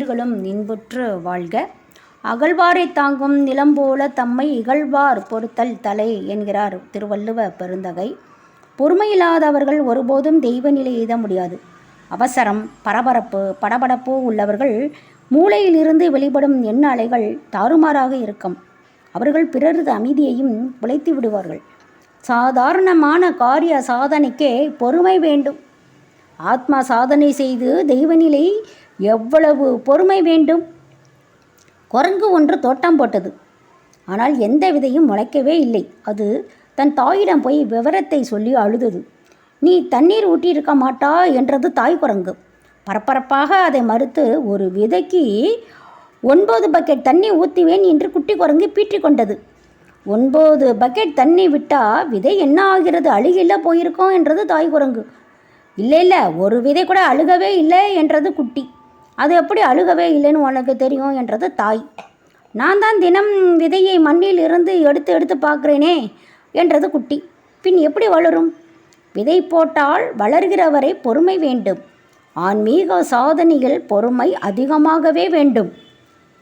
உயிர்களும் இன்புற்று வாழ்க. அகழ்வாரை தாங்கும் நிலம் போல தம்மை இகழ்வார் பொறுத்தல் தலை என்கிறார் திருவள்ளுவ பெருந்தகை. பொறுமையில்லாதவர்கள் ஒருபோதும் தெய்வ நிலை எய்த முடியாது. அவசரம் பரபரப்பு படபடப்பு உள்ளவர்கள் மூளையிலிருந்து வெளிப்படும் எண்ண அலைகள் தாறுமாறாக இருக்கும். அவர்கள் பிறரது அமைதியையும் உழைத்து விடுவார்கள். சாதாரணமான காரிய சாதனைக்கே பொறுமை வேண்டும். ஆத்மா சாதனை செய்து தெய்வநிலை எவ்வளவு பொறுமை வேண்டும்? குரங்கு ஒன்று தோட்டம் போட்டது. ஆனால் எந்த விதையும் முளைக்கவே இல்லை. அது தன் தாயிடம் போய் விவரத்தை சொல்லி அழுதது. நீ தண்ணீர் ஊட்டியிருக்க மாட்டா? என்றது தாய் குரங்கு. பரபரப்பாக அதை மறுத்து ஒரு விதைக்கு ஒன்பது பக்கெட் தண்ணி ஊற்றுவேன் என்று குட்டி குரங்கு பீற்றி கொண்டது. ஒன்பது பக்கெட் தண்ணி விட்டால் விதை என்ன ஆகிறது? அழுகில்ல போயிருக்கோம் என்றது தாய் குரங்கு. இல்லை இல்லை ஒரு விதை கூட அழுகவே இல்லை என்றது குட்டி. அது எப்படி அழுகவே இல்லைன்னு உனக்கு தெரியும் என்றது தாய். நான் தான் தினம் விதையை மண்ணில் இருந்து எடுத்து எடுத்து பார்க்குறேனே என்றது குட்டி. பின் எப்படி வளரும்? விதை போட்டால் வளர்கிறவரை பொறுமை வேண்டும். ஆன்மீக சாதனையில் பொறுமை அதிகமாகவே வேண்டும்.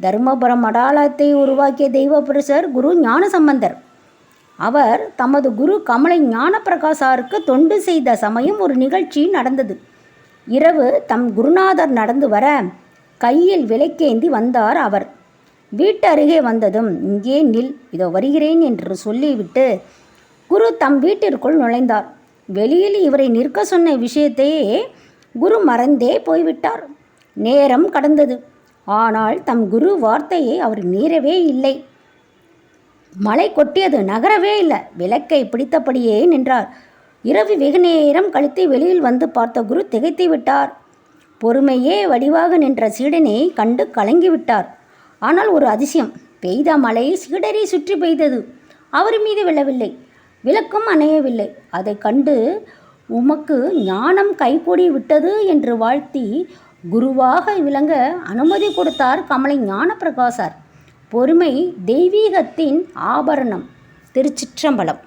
தருமபுரம் அடாலத்தை உருவாக்கிய தெய்வபுருஷர் குரு குரு ஞானசம்பந்தர். அவர் தமது குரு கமலை ஞானப்பிரகாசாருக்கு தொண்டு செய்த சமயம் ஒரு நிகழ்ச்சி நடந்தது. இரவு தம் குருநாதர் நடந்து வர கையில் விலைக்கேந்தி வந்தார் அவர். வீட்டு அருகே வந்ததும் இங்கே நில் இதோ வருகிறேன் என்று சொல்லிவிட்டு குரு தம் வீட்டிற்குள் நுழைந்தார். வெளியில் இவரை நிற்க சொன்ன விஷயத்தையே குரு மறந்தே போய்விட்டார். நேரம் கடந்தது. ஆனால் தம் குரு வார்த்தையை அவர் மீறவே இல்லை. மழை கொட்டியது நகரவே இல்லை. விளக்கை பிடித்தபடியே நின்றார். இரவு வெகு நேரம் கழித்து வெளியில் வந்து பார்த்த குரு திகைத்து விட்டார். பொறுமையே வடிவாக நின்ற சீடனை கண்டு கலங்கிவிட்டார் ஆனால் ஒரு அதிசயம் பெய்த மழை சீடரை சுற்றி பெய்தது. அவர் மீது விழவில்லை விளக்கும் அணையவில்லை. அதை கண்டு உமக்கு ஞானம் கைகூடி விட்டது என்று வாழ்த்தி குருவாக விளங்க அனுமதி கொடுத்தார் கமலை ஞானப்பிரகாசர். பொறுமை தெய்வீகத்தின் ஆபரணம் திருச்சிற்றம்பலம்.